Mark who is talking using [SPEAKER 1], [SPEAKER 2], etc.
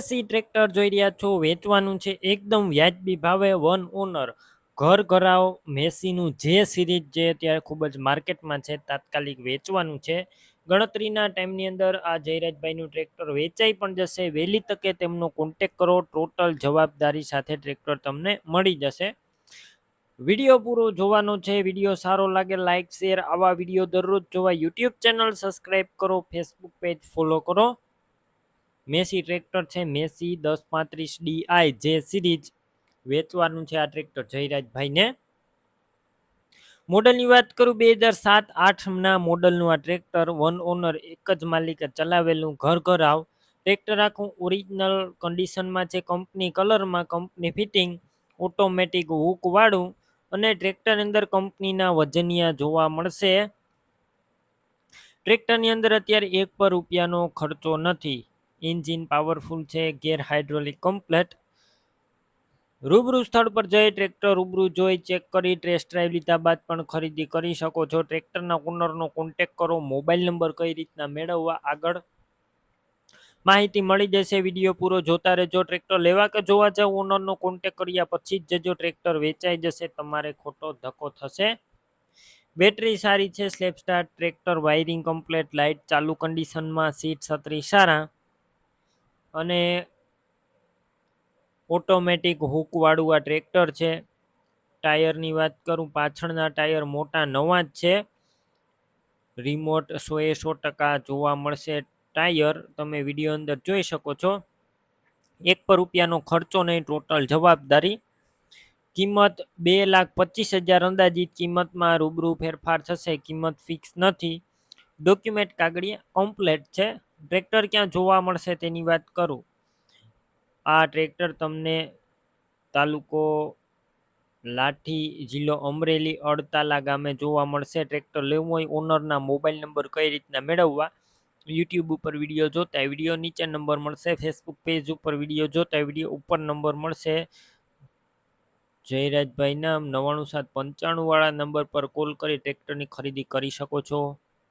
[SPEAKER 1] C tractor જોઈ રહ્યા છો, વેચવાનું છે એકદમ વ્યાજબી ભાવે વન ઓનર. ઘર ઘરાવ મેસીનું જે સિરીઝ જે અત્યારે ખૂબ જ માર્કેટમાં છે, તાત્કાલિક વેચવાનું છે. ગણતરીના ટાઈમની અંદર આ જયરાજભાઈનું ટ્રેક્ટર વેચાઈ પણ જશે. વહેલી તકે તેમનો કોન્ટેક કરો ટોટલ જવાબદારી સાથે ટ્રેક્ટર તમને મળી જશે. વીડિયો પૂરો જોવાનો છે, વીડિયો સારો લાગે લાઇક શેર આવા વીડિયો દરરોજ જોવા. યુટ્યુબ ચેનલ સબસ્ક્રાઈબ કરો, ફેસબુક પેજ ફોલો કરો. મેસી ટ્રેક્ટર છે, મેસી દસ પાંત્રીસ ડીઆઈ જે સિરીઝ વેચવાનું છે આ ટ્રેક્ટર જયરાજભાઈને. મોડલની વાત કરું, બે હજાર સાત આઠના મોડલનું આ ટ્રેક્ટર, વન ઓનર એક જ માલિકે ચલાવેલું ઘર ઘર આવ. ટ્રેક્ટર આખું ઓરિજિનલ કન્ડિશનમાં છે કંપની કલરમાં કંપની ફિટિંગ ઓટોમેટિક હુકવાળું અને ટ્રેક્ટર અંદર કંપનીના વજનિયા જોવા મળશે. ટ્રેક્ટરની અંદર અત્યારે એક પર રૂપિયાનો ખર્ચો નથી. એન્જિન પાવરફુલ છે ગેર હાઇડ્રોલિક કમ્પ્લેટ રૂબરૂ સ્થળ પર જઈ ટ્રેક્ટર રૂબરૂ જોઈ ચેક કરી ટેસ્ટ ડ્રાઈવ લીધા બાદ પણ ખરીદી કરી શકો છો. ટ્રેક્ટરના ઓનરનો કોન્ટેક કરો મોબાઈલ નંબર કઈ રીતના મેળવવા આગળ. માહિતી મળી જશે, વીડિયો પૂરો જોતા રહેજો. ટ્રેક્ટર લેવા કે જોવા જાવ ઓનરનો કોન્ટેક કર્યા પછી જ જજો. ટ્રેક્ટર વેચાઈ જશે, તમારે ખોટો ધક્કો થશે. બેટરી સારી છે slap star tractor wiring complete light ચાલુ કન્ડિશનમાં સીટ છત્રી સારા. અને ઓટોમેટિક હુકવાળું આ ટ્રેક્ટર છે. ટાયરની વાત કરું, પાછળના ટાયર મોટા નવા જ છે. રિમોટ સો એ સો ટકા જોવા મળશે ટાયર તમે વીડિયો અંદર જોઈ શકો છો. એક પર રૂપિયાનો ખર્ચો નહીં ટોટલ જવાબદારી. કિંમત બે લાખ પચીસ હજાર અંદાજિત કિંમતમાં રૂબરૂ ફેરફાર થશે, કિંમત ફિક્સ નથી. ડોક્યુમેન્ટ કાગળિયા કમ્પ્લેટ છે. ટ્રેક્ટર ક્યાં જોવા મળશે તેની વાત કરું? આ ટ્રેક્ટર તમને તાલુકો લાઠી જિલ્લો અમરેલી અડતાલા ગામે જોવા મળશે. ટ્રેક્ટર લેવું હોય ઓનરના મોબાઈલ નંબર કઈ રીતના મેળવવા? યુટ્યુબ ઉપર વીડિયો જોતા વીડિયો નીચે નંબર મળશે. ફેસબુક પેજ ઉપર વીડિયો જોતા વીડિયો ઉપર નંબર મળશે. જયરાજભાઈ નામ નવાણું સાત પંચાણું વાળા નંબર પર કોલ કરી ટ્રેક્ટરની ખરીદી કરી શકો છો.